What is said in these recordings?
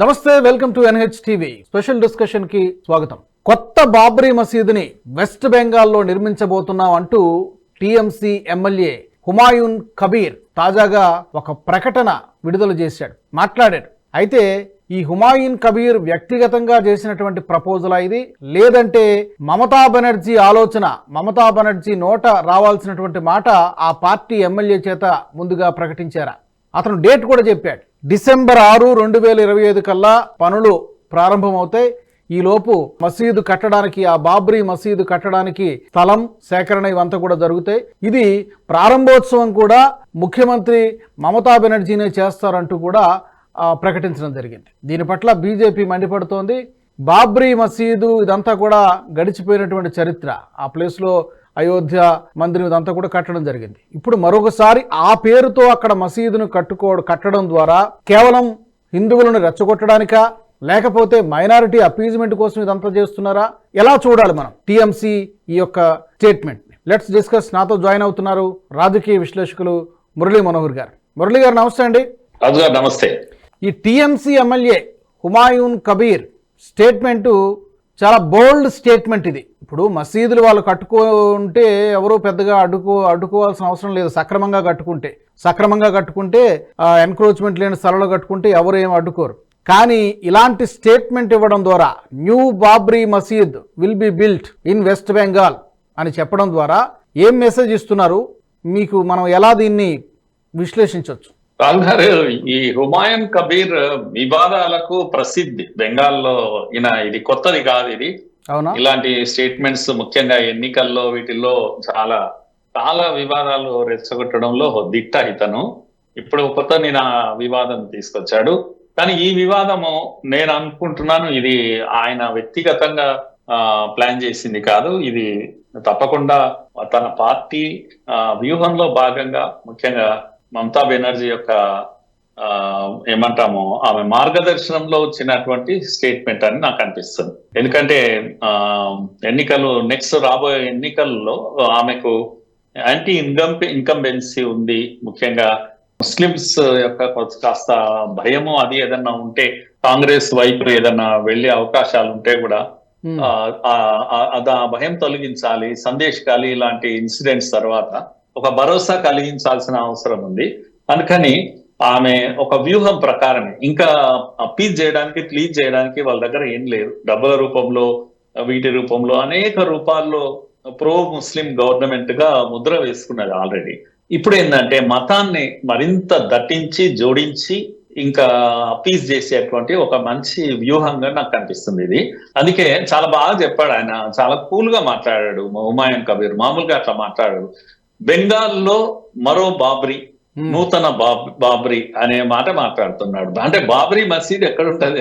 నమస్తే welcome to NH TV special డిస్కషన్కి స్వాగతం. కొత్త బాబ్రీ మసీదుని వెస్ట్ బెంగాల్లో నిర్మించబోతున్నాం అంటూ టీఎంసీ ఎమ్మెల్యే హుమాయూన్ కబీర్ తాజాగా ఒక ప్రకటన విడుదల చేశాడు మాట్లాడాడు. అయితే ఈ హుమాయూన్ కబీర్ వ్యక్తిగతంగా చేసినటువంటి ప్రపోజలా ఇది? లేదంటే మమతా బెనర్జీ ఆలోచన మమతా బెనర్జీ నోట రావాల్సినటువంటి మాట ఆ పార్టీ ఎమ్మెల్యే చేత ముందుగా ప్రకటించారా? అతను డేట్ కూడా చెప్పాడు. డిసెంబర్ ఆరు రెండు వేల ఇరవై ఐదు కల్లా పనులు ప్రారంభమవుతాయి. ఈలోపు మసీదు కట్టడానికి ఆ బాబ్రీ మసీదు కట్టడానికి స్థలం సేకరణ ఇవంతా కూడా జరుగుతాయి. ఇది ప్రారంభోత్సవం కూడా ముఖ్యమంత్రి మమతా బెనర్జీనే చేస్తారంటూ కూడా ప్రకటించడం జరిగింది. దీని పట్ల బీజేపీ మండిపడుతోంది. బాబ్రీ మసీదు ఇదంతా కూడా గడిచిపోయినటువంటి చరిత్ర. ఆ ప్లేస్లో అయోధ్య మందిరం ఇదంతా కూడా కట్టడం జరిగింది. ఇప్పుడు మరొకసారి ఆ పేరుతో అక్కడ మసీదును కట్టుకో కట్టడం ద్వారా కేవలం హిందువులను రెచ్చగొట్టడానికా? లేకపోతే మైనారిటీ అపీజ్మెంట్ కోసం ఇదంతా చేస్తున్నారా? ఎలా చూడాలి మనం? టీఎంసీ ఈ యొక్క స్టేట్మెంట్. లెట్స్ డిస్కస్ నాతో జాయిన్ అవుతున్నారు రాజకీయ విశ్లేషకులు మురళీ మనోహర్ గారు. మురళీ గారు నమస్తే అండి. నమస్తే. ఈ TMC MLA Humayun Kabir statement చాలా బోల్డ్ స్టేట్మెంట్ ఇది. ఇప్పుడు మసీదులు వాళ్ళు కట్టుకుంటే ఎవరు పెద్దగా అడ్డుకో అడ్డుకోవాల్సిన అవసరం లేదు. సక్రమంగా కట్టుకుంటే. సక్రమంగా కట్టుకుంటే ఎన్క్రోచ్మెంట్ లేని స్థలంలో కట్టుకుంటే ఎవరు ఏం అడ్డుకోరు. కానీ ఇలాంటి స్టేట్మెంట్ ఇవ్వడం ద్వారా new Babri Masjid will be built in West Bengal అని చెప్పడం ద్వారా ఏం మెసేజ్ ఇస్తున్నారు? మీకు మనం ఎలా దీన్ని విశ్లేషించవచ్చు రాజు గారు ఈ హుమాయూన్ కబీర్ వివాదాలకు ప్రసిద్ధి. బెంగాల్లో ఈయన ఇది కొత్తది కాదు ఇది. అవునా? ఇలాంటి స్టేట్మెంట్స్ ముఖ్యంగా ఎన్నికల్లో వీటిల్లో చాలా చాలా వివాదాలు రెచ్చగొట్టడంలో దిట్ట ఇతను. ఇప్పుడు కొత్త నేను ఆ వివాదం తీసుకొచ్చాడు. కానీ ఈ వివాదము నేను అనుకుంటున్నాను ఇది ఆయన వ్యక్తిగతంగా ప్లాన్ చేసింది కాదు. ఇది తప్పకుండా తన పార్టీ వ్యూహంలో భాగంగా ముఖ్యంగా మమతా బెనర్జీ యొక్క ఆ, ఏమంటాము ఆమె మార్గదర్శనంలో వచ్చినటువంటి స్టేట్మెంట్ అని నాకు అనిపిస్తుంది. ఎందుకంటే ఆ ఎన్నికలు నెక్స్ట్ రాబోయే ఎన్నికల్లో ఆమెకు యాంటీ ఇన్కమ్ ఇన్కంబెన్సీ ఉంది. ముఖ్యంగా ముస్లిమ్స్ యొక్క కాస్త భయము అది ఏదన్నా ఉంటే కాంగ్రెస్ వైపు ఏదన్నా వెళ్ళే అవకాశాలు ఉంటే కూడా అది ఆ భయం తొలగించాలి. సందేశ్ కాలి ఇలాంటి ఇన్సిడెంట్స్ తర్వాత ఒక భరోసా కలిగించాల్సిన అవసరం ఉంది. అందుకని ఆమె ఒక వ్యూహం ప్రకారమే ఇంకా అప్పీల్ చేయడానికి ప్లీజ్ చేయడానికి వాళ్ళ దగ్గర ఏం లేదు. డబ్బుల రూపంలో వీటి రూపంలో అనేక రూపాల్లో ప్రో ముస్లిం గవర్నమెంట్గా ముద్ర వేసుకున్నది ఆల్రెడీ ఇప్పుడు ఏంటంటే మతాన్ని మరింత దట్టించి జోడించి ఇంకా అపీజ్ చేసేటువంటి ఒక మంచి వ్యూహంగా నాకు కనిపిస్తుంది ఇది. అందుకే చాలా బాగా చెప్పాడు ఆయన. చాలా కూల్గా మాట్లాడాడు. హుమాయూన్ కబీర్ మామూలుగా అట్లా మాట్లాడాడు. బెంగాల్లో మరో బాబ్రీ. నూతన బాబ్ బాబ్రీ అనే మాట మాట్లాడుతున్నాడు. అంటే బాబ్రీ మసీద్ ఎక్కడ ఉంటది?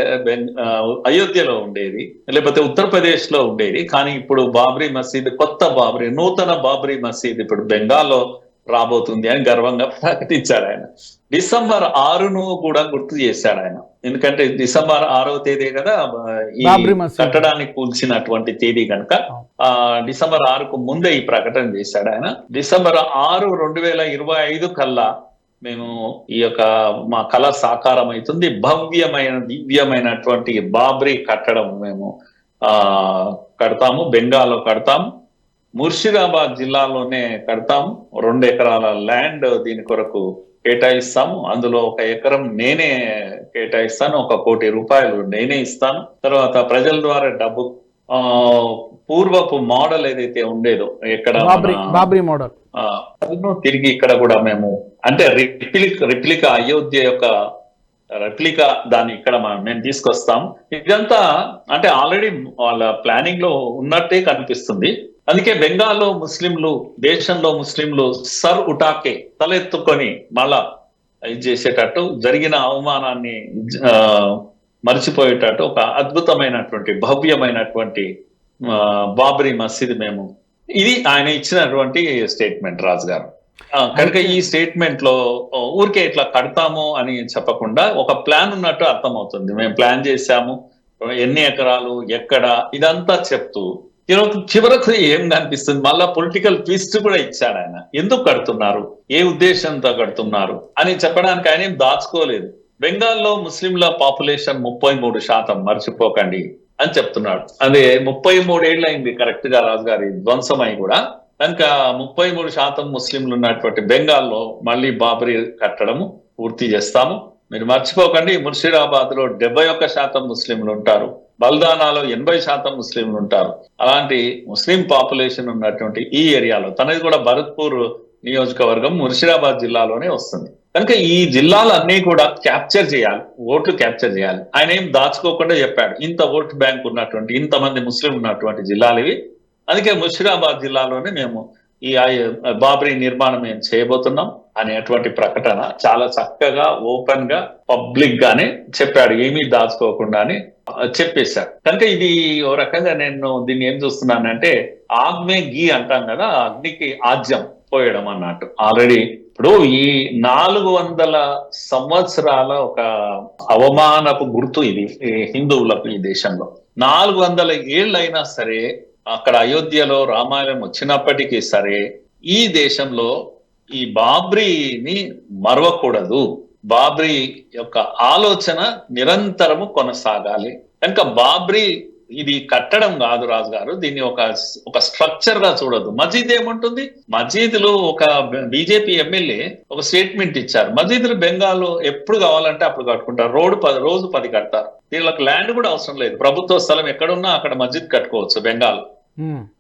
అయోధ్యలో ఉండేది లేకపోతే ఉత్తరప్రదేశ్లో ఉండేది. కానీ ఇప్పుడు బాబ్రీ మసీద్ కొత్త బాబ్రీ నూతన బాబ్రీ మసీద్ ఇప్పుడు బెంగాల్లో రాబోతుంది అని గర్వంగా ప్రకటించాడు ఆయన. డిసెంబర్ ఆరును కూడా గుర్తు చేశాడు ఆయన. ఎందుకంటే డిసెంబర్ ఆరవ తేదీ కదా ఈ. కట్టడానికి కూల్చినటువంటి తేదీ కనుక ఆ డిసెంబర్ ఆరుకు ముందే ఈ ప్రకటన చేశాడు ఆయన. డిసెంబర్ ఆరు రెండు వేల ఇరవై ఐదు కల్లా మేము ఈ యొక్క మా కళ సాకారం అవుతుంది భవ్యమైన దివ్యమైనటువంటి బాబ్రీ కట్టడం మేము ఆ కడతాము బెంగాల్లో కడతాము. ముర్షిదాబాద్ జిల్లాలోనే కడతాము రెండు ఎకరాల ల్యాండ్ దీని కొరకు కేటాయిస్తాము. అందులో ఒక ఎకరం నేనే కేటాయిస్తాను. ఒక కోటి రూపాయలు నేనే ఇస్తాను. తర్వాత ప్రజల ద్వారా డబ్బు పూర్వపు మోడల్ ఏదైతే ఉండేదో ఎక్కడ బాబ్రీ మోడల్. తిరిగి ఇక్కడ కూడా మేము అంటే రిప్లిక్ రిప్లికా అయోధ్య యొక్క రెప్లికా దాన్ని ఇక్కడ మనం మేము తీసుకొస్తాం. ఇదంతా అంటే ఆల్రెడీ వాళ్ళ ప్లానింగ్లో ఉన్నట్టే కనిపిస్తుంది. అందుకే బెంగాల్లో ముస్లింలు దేశంలో ముస్లింలు సర్ ఉటాకే తలెత్తుకొని మళ్ళా ఇది చేసేటట్టు జరిగిన అవమానాన్ని మర్చిపోయేటట్టు ఒక అద్భుతమైనటువంటి భవ్యమైనటువంటి బాబ్రీ మసీద్ మేము ఇది ఆయన ఇచ్చినటువంటి స్టేట్మెంట్ రాజు గారు. కనుక ఈ స్టేట్మెంట్లో ఊరికే ఇట్లా కడతాము అని చెప్పకుండా ఒక ప్లాన్ ఉన్నట్టు అర్థమవుతుంది. మేము ప్లాన్ చేశాము ఎన్ని ఎకరాలు ఎక్కడ ఇదంతా చెప్తూ ఈరోజు చివరకు ఏం కనిపిస్తుంది మళ్ళా పొలిటికల్ ట్విస్ట్ కూడా ఇచ్చాడు ఆయన. ఎందుకు కడుతున్నారు? ఏ ఉద్దేశంతో కడుతున్నారు? అని చెప్పడానికి ఆయన ఏం దాచుకోలేదు. బెంగాల్లో ముస్లింల పాపులేషన్ ముప్పై మూడు శాతం మర్చిపోకండి అని చెప్తున్నాడు. అదే ముప్పై మూడేళ్ళు అయింది కరెక్ట్గా రాజుగారి ధ్వంసమై కూడా. కనుక ముప్పై మూడు శాతం ముస్లింలు ఉన్నటువంటి బెంగాల్లో మళ్ళీ బాబరీ కట్టడము పూర్తి చేస్తాము. మీరు మర్చిపోకండి ముర్షిదాబాద్లో డెబ్బై ఒక్క శాతం ముస్లింలు ఉంటారు. బల్దానాలో ఎనభై శాతం ముస్లింలు ఉంటారు. అలాంటి ముస్లిం పాపులేషన్ ఉన్నటువంటి ఈ ఏరియాలో తనది కూడా భరత్పూర్ నియోజకవర్గం ముర్షిదాబాద్ జిల్లాలోనే వస్తుంది. కనుక ఈ జిల్లాలన్నీ కూడా క్యాప్చర్ చేయాలి ఓట్లు క్యాప్చర్ చేయాలి. ఆయన ఏం దాచుకోకుండా చెప్పాడు ఇంత ఓట్ బ్యాంక్ ఉన్నటువంటి ఇంతమంది ముస్లిం ఉన్నటువంటి జిల్లాలు ఇవి. అందుకే ముర్షిదాబాద్ జిల్లాలోనే మేము ఈ బాబ్రీ నిర్మాణం మేము చేయబోతున్నాం అనేటువంటి ప్రకటన చాలా చక్కగా ఓపెన్గా పబ్లిక్ గానే చెప్పాడు. ఏమీ దాచుకోకుండా చెప్పేశారు. కనుక ఇది ఓ రకంగా నేను దీన్ని ఏం చూస్తున్నానంటే ఆగ్మే గీ అంటాం కదా అగ్నికి ఆజ్యం పోయడం అన్నట్టు. ఆల్రెడీ ఇప్పుడు ఈ నాలుగు వందల సంవత్సరాల ఒక అవమానపు గుర్తు ఇది ఈ హిందువులకు ఈ దేశంలో. నాలుగు వందల ఏళ్ళైనా సరే అక్కడ అయోధ్యలో రామాయణం వచ్చినప్పటికీ సరే ఈ దేశంలో ఈ బాబ్రీని మరవకూడదు. బాబ్రీ యొక్క ఆలోచన నిరంతరము కొనసాగాలి. కనుక బాబ్రీ ఇది కట్టడం కాదు రాజు గారు దీన్ని ఒక ఒక స్ట్రక్చర్గా చూడదు మజీద్ ఏముంటుంది? మజీదులు ఒక బీజేపీ ఎమ్మెల్యే ఒక స్టేట్మెంట్ ఇచ్చారు. మజీద్లు బెంగాల్ ఎప్పుడు కావాలంటే అప్పుడు కట్టుకుంటారు. రోడ్డు పది రోజు పది కడతారు. దీనికి ల్యాండ్ కూడా అవసరం లేదు. ప్రభుత్వ స్థలం ఎక్కడున్నా అక్కడ మస్జిద్ కట్టుకోవచ్చు బెంగాల్.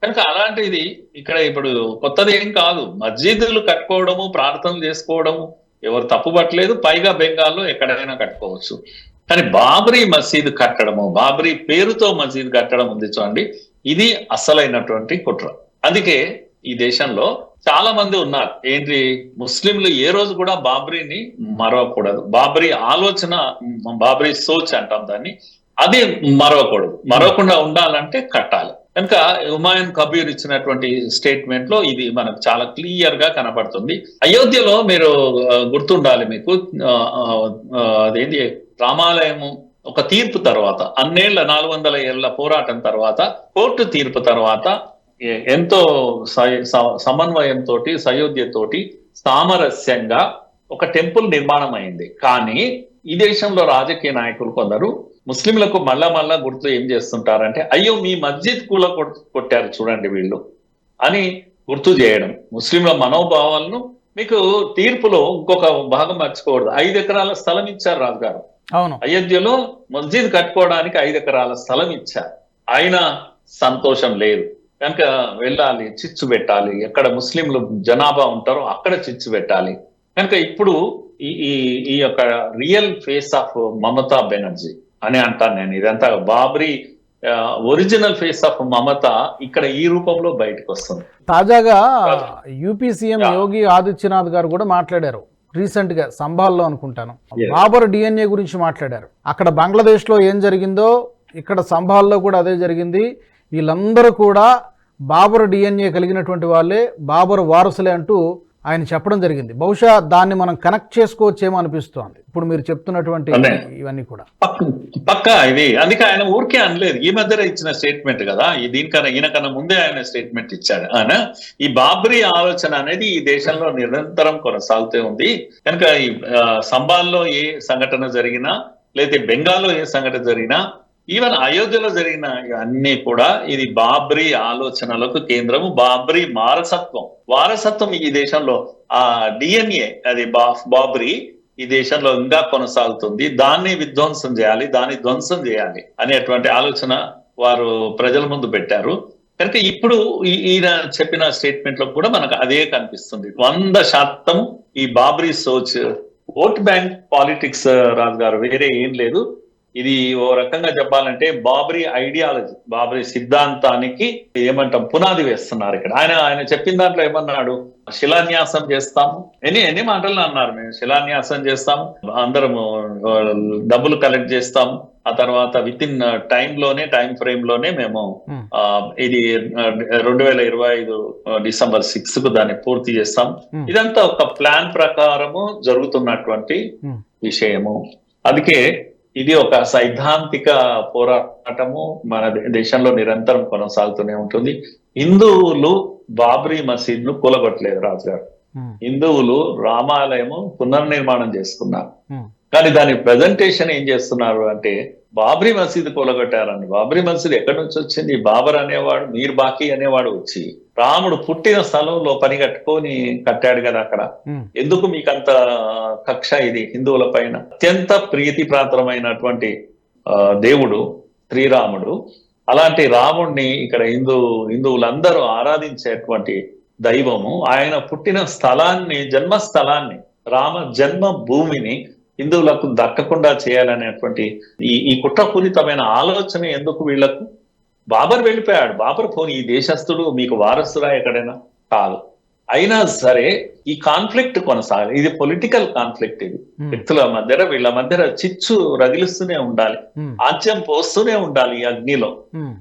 కనుక అలాంటిది ఇక్కడ ఇప్పుడు కొత్తది ఏం కాదు. మస్జిదులు కట్టుకోవడము ప్రార్థనలు చేసుకోవడము ఎవరు తప్పు పట్టలేదు పైగా బెంగాల్లో ఎక్కడైనా కట్టుకోవచ్చు. కానీ బాబ్రీ మసీదు కట్టడము బాబ్రీ పేరుతో మసీదు కట్టడం ఉంది చూడండి ఇది అసలైనటువంటి కుట్ర. అందుకే ఈ దేశంలో చాలా మంది ఉన్నారు. ఏంటి? ముస్లింలు ఏ రోజు కూడా బాబ్రీని మరవకూడదు. బాబ్రీ ఆలోచన బాబ్రీ సోచ్ అంటాం దాన్ని. అది మరవకూడదు. మరవకుండా ఉండాలంటే కట్టాలి. కనుక హుమాయూన్ కబీర్ ఇచ్చినటువంటి స్టేట్మెంట్లో ఇది మనకు చాలా క్లియర్గా కనబడుతుంది. అయోధ్యలో మీరు గుర్తుండాలి మీకు ఆ, అదేంటి రామాలయము ఒక తీర్పు తర్వాత అన్నేళ్ళ నాలుగు వందల ఏళ్ళ పోరాటం తర్వాత కోర్టు తీర్పు తర్వాత ఎంతో స- సమన్వయంతో సయోధ్యతోటి సామరస్యంగా ఒక టెంపుల్ నిర్మాణం అయింది కానీ ఈ దేశంలో రాజకీయ నాయకులు కొందరు ముస్లింలకు మళ్ళా మళ్ళా గుర్తు ఏం చేస్తుంటారంటే అయ్యో మీ మస్జిద్ కూల కొట్- కొట్టారు చూడండి వీళ్ళు అని గుర్తు చేయడం. ముస్లింల మనోభావాలను మీకు తీర్పులో ఇంకొక భాగం మర్చిపోకూడదు. ఐదు ఎకరాల స్థలం ఇచ్చారు రాజుగారు అవును. అయోధ్యలో మస్జిద్ కట్టుకోవడానికి ఐదు ఎకరాల స్థలం ఇచ్చారు. అయినా సంతోషం లేదు. కనుక వెళ్ళాలి చిచ్చు పెట్టాలి. ఎక్కడ ముస్లింలు జనాభా ఉంటారో అక్కడ చిచ్చు పెట్టాలి. కనుక ఇప్పుడు ఈ ఈ యొక్క real face of Mamata Banerjee అని అంటాను నేను. ఇదంతా Babri original face of Mamata ఇక్కడ ఈ రూపంలో బయటకు వస్తుంది. తాజాగా యూపీ సీఎం. యోగి ఆదిత్యనాథ్ గారు కూడా మాట్లాడారు. రీసెంట్గా సంభాల్లో అనుకుంటాను. బాబర్ డిఎన్ఏ గురించి మాట్లాడారు. అక్కడ బంగ్లాదేశ్లో ఏం జరిగిందో ఇక్కడ సంభాల్లో కూడా అదే జరిగింది. వీళ్ళందరూ కూడా బాబర్ డిఎన్ఏ కలిగినటువంటి వాళ్ళే బాబర్ వారసులే అంటూ ఆయన చెప్పడం జరిగింది. బహుశా దాన్ని మనం కనెక్ట్ చేసుకోవచ్చేమో అనిపిస్తోంది. ఇప్పుడు మీరు చెప్తున్నటువంటి. ఇవన్నీ కూడా. పక్క పక్కా ఇది. అందుకే ఆయన ఊరికే అనలేదు. ఈ మధ్యన ఇచ్చిన స్టేట్మెంట్ కదా. ఈ దీనికన్నా ఈయనకన్నా ముందే ఆయన స్టేట్మెంట్ ఇచ్చాడు. ఆయన ఈ బాబ్రీ ఆలోచన అనేది ఈ దేశంలో నిరంతరం కొనసాగుతూ ఉంది. కనుక ఈ సంబాల్లో ఏ సంఘటన జరిగినా లేదా బెంగాల్లో ఏ సంఘటన జరిగినా ఈవెన్ అయోధ్యలో జరిగిన అన్ని కూడా ఇది బాబ్రీ ఆలోచనలకు కేంద్రము. బాబ్రీ వారసత్వం. వారసత్వం ఈ దేశంలో ఆ డిఎన్ఏ అది బా బాబ్రీ ఈ దేశంలో ఇంకా కొనసాగుతుంది. దాన్ని విధ్వంసం చేయాలి దాన్ని ధ్వంసం చేయాలి అనేటువంటి ఆలోచన వారు ప్రజల ముందు పెట్టారు. కనుక ఇప్పుడు ఈ- ఈయన చెప్పిన స్టేట్మెంట్లో కూడా మనకు అదే కనిపిస్తుంది. వంద శాతం ఈ బాబ్రీ సోచ్ ఓట్ బ్యాంక్ పాలిటిక్స్ రాజు గారు వేరే ఏం లేదు. ఇది ఓ రకంగా చెప్పాలంటే బాబ్రీ ఐడియాలజీ బాబ్రీ సిద్ధాంతానికి ఏమంటాం పునాది వేస్తున్నారు ఇక్కడ. ఆయన ఆయన చెప్పిన దాంట్లో ఏమన్నాడు? శిలాన్యాసం చేస్తాము. ఎన్ని ఎన్ని మాటలు అన్నారు మేము శిలాన్యాసం చేస్తాము అందరము డబ్బులు కలెక్ట్ చేస్తాము. ఆ తర్వాత విత్ ఇన్ టైం లోనే టైం ఫ్రేమ్లోనే మేము Hmm. ఇది రెండు వేల ఇరవై ఐదు డిసెంబర్ సిక్స్కు దాన్ని పూర్తి చేస్తాం Hmm. ఇదంతా ఒక ప్లాన్ ప్రకారము జరుగుతున్నటువంటి Hmm. విషయము. అందుకే ఇది ఒక సైద్ధాంతిక పోరాటము. మన దేశంలో నిరంతరం కొనసాగుతూనే ఉంటుంది. హిందువులు బాబ్రీ మసీద్ను కూలగొట్టలేదు రాజు గారు ఉమ్, హిందువులు రామాలయము పునర్నిర్మాణం చేసుకున్నారు. కానీ దాని ప్రజెంటేషన్ ఏం చేస్తున్నారు అంటే బాబ్రీ మసీద్ కూలగొట్టారని. బాబ్రీ మసీద్ ఎక్కడి నుంచి వచ్చింది? బాబర్ అనేవాడు మీర్ బాకీ అనేవాడు వచ్చి రాముడు పుట్టిన స్థలంలో పని కట్టుకొని కట్టాడు కదా అక్కడ. ఎందుకు మీకు అంత కక్ష ఇది హిందువుల పైన? అత్యంత ప్రీతి ప్రాంతమైనటువంటి ఆ, దేవుడు శ్రీరాముడు. అలాంటి రాముణ్ణి ఇక్కడ హిందూ హిందువులందరూ ఆరాధించేటువంటి దైవము. ఆయన పుట్టిన స్థలాన్ని జన్మస్థలాన్ని రామ జన్మ భూమిని హిందువులకు దక్కకుండా చేయాలనేటువంటి ఈ ఈ కుట్రపూరితమైన ఆలోచన ఎందుకు వీళ్ళకు బాబర్ వెళ్ళిపోయాడు. బాబర్ పోని ఈ దేశస్థుడు మీకు వారసురా ఎక్కడైనా? కాదు. అయినా సరే ఈ కాన్ఫ్లిక్ట్ కొనసాగాలి. ఇది పొలిటికల్ కాన్ఫ్లిక్ట్ ఇది. వ్యక్తుల మధ్య వీళ్ళ మధ్య చిచ్చు రగిలిస్తూనే ఉండాలి. ఆజ్యం పోస్తూనే ఉండాలి ఈ అగ్నిలో.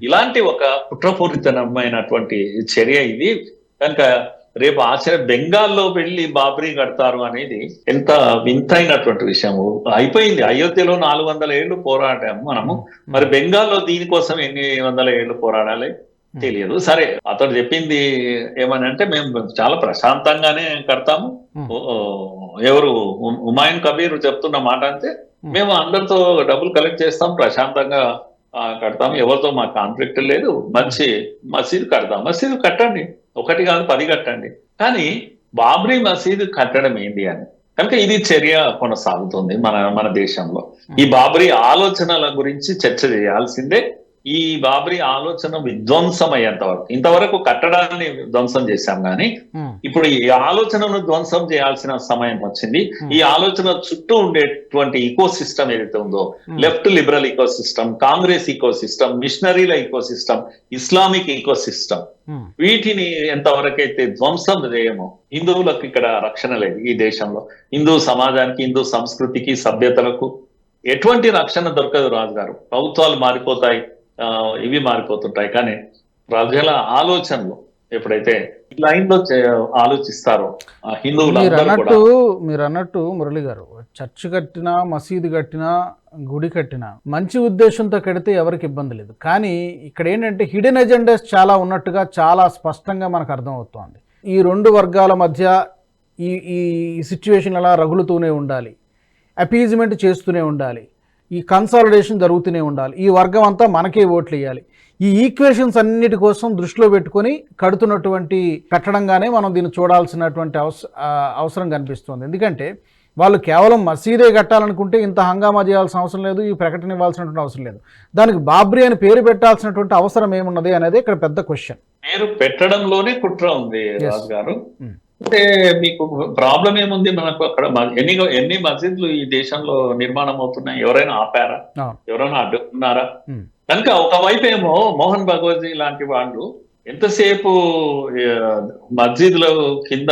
ఇలాంటి ఒక కుట్రపూరితమైనటువంటి చర్య ఇది. కనుక రేపు ఆశ్చర్య బెంగాల్లో వెళ్ళి బాబ్రీ కడతారు అనేది ఎంత వింతైనటువంటి విషయము. అయిపోయింది. అయోధ్యలో నాలుగు వందల ఏళ్ళు పోరాడాము మనము. మరి బెంగాల్లో దీనికోసం ఎన్ని వందల ఏళ్ళు పోరాడాలి తెలియదు. సరే అతడు చెప్పింది ఏమని అంటే మేము చాలా ప్రశాంతంగానే కడతాము. ఎవరు హుమాయూన్ కబీర్ చెప్తున్న మాట అంటే మేము అందరితో డబ్బులు కలెక్ట్ చేస్తాం ప్రశాంతంగా ఆ, కడతాం. ఎవరితో మా కాన్ఫ్లిక్ట్ లేదు. మంచి మసీదు కడతాం. మసీదు కట్టండి. ఒకటి కాదు పది కట్టండి. కానీ బాబ్రీ మసీదు కట్టడం ఏంటి అని. కనుక ఇది చర్య కొనసాగుతుంది మన మన దేశంలో. ఈ బాబ్రీ ఆలోచనల గురించి చర్చ చేయాల్సిందే. ఈ బాబ్రీ ఆలోచన విధ్వంసం అయ్యేంత వరకు ఇంతవరకు కట్టడాన్ని ధ్వంసం చేశాం కానీ ఉమ్, ఇప్పుడు ఈ ఆలోచనను ధ్వంసం చేయాల్సిన సమయం వచ్చింది. ఈ ఆలోచన చుట్టూ ఉండేటువంటి ఈకో సిస్టమ్ ఏదైతే ఉందో left liberal eco system Congress eco system మిషనరీల eco system Islamic eco system వీటిని ఎంతవరకు అయితే ధ్వంసం చేయమో హిందువులకు ఇక్కడ రక్షణ లేదు ఈ దేశంలో. హిందూ సమాజానికి హిందూ సంస్కృతికి సభ్యతలకు ఎటువంటి రక్షణ దొరకదు రాజు గారు ప్రభుత్వాలు మారిపోతాయి. ఇవి మారిపోతుంటాయి. కానీ ప్రజల ఆలోచనలు ఎప్పుడైతే లైన్లో ఆలోచిస్తారో హిందువులు మీరు అన్నట్టు మీరు అన్నట్టు మురళి గారు చర్చ్ కట్టినా మసీదు కట్టినా గుడి కట్టినా మంచి ఉద్దేశంతో కడితే ఎవరికి ఇబ్బంది లేదు. కానీ ఇక్కడ ఏంటంటే హిడెన్ ఎజెండాస్ చాలా ఉన్నట్టుగా చాలా స్పష్టంగా మనకు అర్థమవుతోంది. ఈ రెండు వర్గాల మధ్య ఈ ఈ సిచ్యువేషన్ అలా రగులుతూనే ఉండాలి. అపీజ్మెంట్ చేస్తూనే ఉండాలి. ఈ కన్సాలిడేషన్ జరుగుతూనే ఉండాలి. ఈ వర్గం అంతా మనకే ఓట్లు వేయాలి. ఈ ఈక్వేషన్స్ అన్నిటి కోసం దృష్టిలో పెట్టుకొని కడుతున్నటువంటి కట్టడంగానే మనం దీన్ని చూడాల్సినటువంటి అవసరం కనిపిస్తుంది. ఎందుకంటే వాళ్ళు కేవలం మసీదే కట్టాలనుకుంటే ఇంత హంగామా చేయాల్సిన అవసరం లేదు ఈ ప్రకటన ఇవ్వాల్సినటువంటి అవసరం లేదు. దానికి బాబ్రీ అని పేరు పెట్టాల్సినటువంటి అవసరం ఏమున్నది అనేది ఇక్కడ పెద్ద క్వశ్చన్ పేరు పెట్టడంలోనే కుట్ర ఉంది. రాజు గారు Hmm. అంటే మీకు ప్రాబ్లం ఏముంది? మనకు అక్కడ ఎన్ని ఎన్ని మసీదులు ఈ దేశంలో నిర్మాణం అవుతున్నాయి? ఎవరైనా ఆపారా. ఎవరైనా అడ్డుకున్నారా. కనుక ఒకవైపు ఏమో మోహన్ భగవత్ లాంటి వాళ్ళు ఎంతసేపు మస్జిద్లో కింద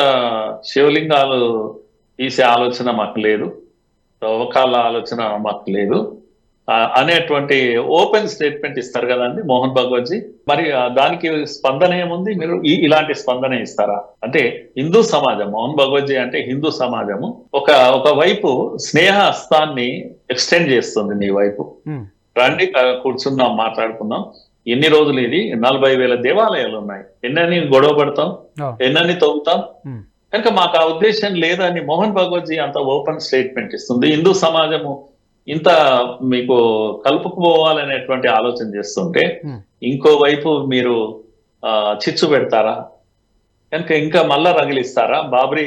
శివలింగాలు తీసే ఆలోచన మాకు లేదు. తవ్వకాల ఆలోచన మాకు లేదు. అనేటువంటి ఓపెన్ స్టేట్మెంట్ ఇస్తారు కదండి మోహన్ భగవత్జీ. మరి దానికి స్పందన ఏముంది? మీరు ఇలాంటి స్పందన ఇస్తారా? అంటే హిందూ సమాజం మోహన్ భగవత్జీ అంటే హిందూ సమాజము ఒక ఒక వైపు స్నేహ హస్తాన్ని ఎక్స్టెండ్ చేస్తుంది మీ వైపు. రండి కూర్చుందాం మాట్లాడుకుందాం. ఎన్ని రోజులు ఇది? నలభై వేల దేవాలయాలు ఉన్నాయి. ఎన్నని గొడవ పడతాం. ఎన్నని తవ్వుతాం? కనుక మాకు ఆ ఉద్దేశం లేదని మోహన్ భగవత్జీ అంత ఓపెన్ స్టేట్మెంట్ ఇస్తుంది. హిందూ సమాజము ఇంత మీకు కలుపుకుపోవాలనేటువంటి ఆలోచన చేస్తుంటే. ఇంకోవైపు మీరు చిచ్చు పెడతారా? కనుక ఇంకా మళ్ళా రగిలిస్తారా? బాబ్రీ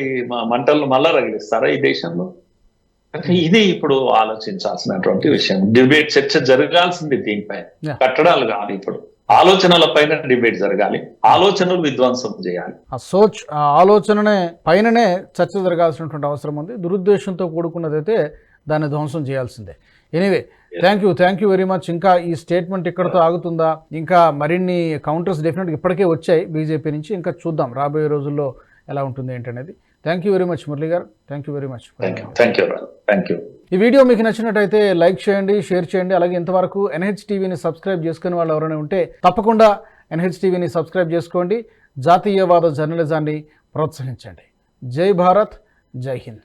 మంటలను మళ్ళా రగిలిస్తారా ఈ దేశంలో? కనుక ఇది ఇప్పుడు ఆలోచించాల్సినటువంటి విషయం. డిబేట్ చర్చ జరగాల్సింది దీనిపైన. కట్టడాలు కాదు ఇప్పుడు. ఆలోచనల పైన డిబేట్ జరగాలి. ఆలోచనలు విధ్వంసం చేయాలి. ఆ సోచ్ ఆలోచననే పైననే చర్చ జరగాల్సినటువంటి అవసరం ఉంది. దురుద్దేశంతో కూడుకున్నదైతే దాన్ని ధ్వంసం చేయాల్సిందే. Anyway thank you thank you very much ఇంకా ఈ స్టేట్మెంట్ ఇక్కడతో ఆగుతుందా? ఇంకా మరిన్ని కౌంటర్స్ డెఫినెట్గా ఇప్పటికే వచ్చాయి బీజేపీ నుంచి. ఇంకా చూద్దాం రాబోయే రోజుల్లో ఎలా ఉంటుంది ఏంటనేది. Thank you very much Murali గారు. Thank you very much thank you thank you ఈ వీడియో మీకు నచ్చినట్టయితే లైక్ చేయండి షేర్ చేయండి. అలాగే ఇంతవరకు ఎన్హెచ్ టీవీని సబ్స్క్రైబ్ చేసుకునే వాళ్ళు ఎవరైనా ఉంటే తప్పకుండా ఎన్హెచ్ టీవీని సబ్స్క్రైబ్ చేసుకోండి. జాతీయవాద జర్నలిజాన్ని ప్రోత్సహించండి. జై భారత్ జై హింద్.